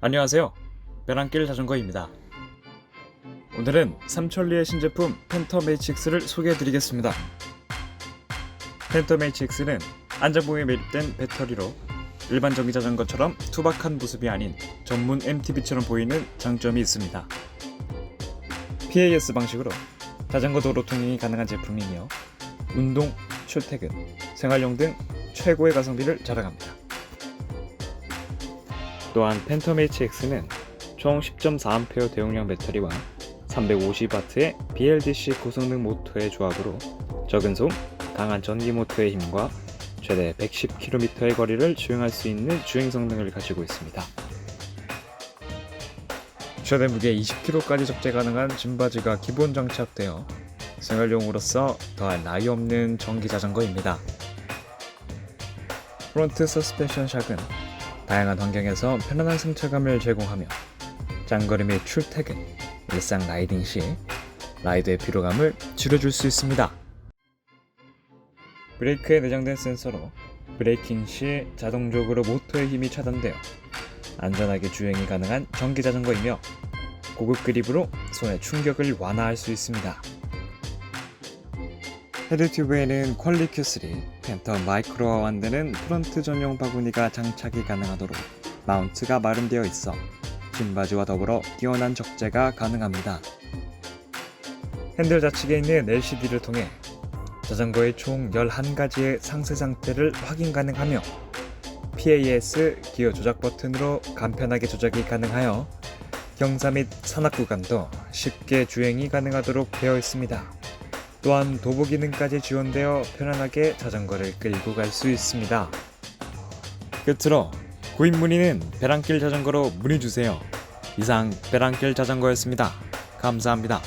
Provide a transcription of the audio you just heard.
안녕하세요. 베란길 자전거입니다. 오늘은 삼천리의 신제품 펜터 메이칙스를 소개해드리겠습니다. 펜터 메이칙스는 안전봉에 매립된 배터리로 일반 전기 자전거처럼 투박한 모습이 아닌 전문 MTB처럼 보이는 장점이 있습니다. PAS 방식으로 자전거 도로 통행이 가능한 제품이며 운동, 출퇴근, 생활용 등 최고의 가성비를 자랑합니다. 또한 팬텀 HX는 총 10.4A 대용량 배터리와 350W의 BLDC 고성능 모터의 조합으로 적은 소음, 강한 전기 모터의 힘과 최대 110km의 거리를 주행할 수 있는 주행 성능을 가지고 있습니다. 최대 무게 20kg까지 적재 가능한 짐바지가 기본 장착되어 생활용으로서 더할 나위 없는 전기 자전거입니다. 프론트 서스펜션 샥은 다양한 환경에서 편안한 승차감을 제공하며 및 출퇴근, 일상 라이딩 시 라이드의 피로감을 줄여줄 수 있습니다. 브레이크에 내장된 센서로 브레이킹 시 자동적으로 모터의 힘이 차단되어 안전하게 주행이 가능한 전기 자전거이며 고급 그립으로 손의 충격을 완화할 수 있습니다. 헤드 튜브에는 퀄리 Q3 펜터 마이크로와 완되는 프론트 전용 바구니가 장착이 가능하도록 마운트가 마련되어 있어 짐바지와 더불어 뛰어난 적재가 가능합니다. 핸들 좌측에 있는 LCD를 통해 자전거의 총 11가지의 상세 상태를 확인 가능하며 PAS 기어 조작 버튼으로 간편하게 조작이 가능하여 경사 및 산악 구간도 쉽게 주행이 가능하도록 되어 있습니다. 또한 도보 기능까지 지원되어 편안하게 자전거를 끌고 갈 수 있습니다. 끝으로 구입 문의는 배랑길 자전거로 문의 주세요. 이상 배랑길 자전거였습니다. 감사합니다.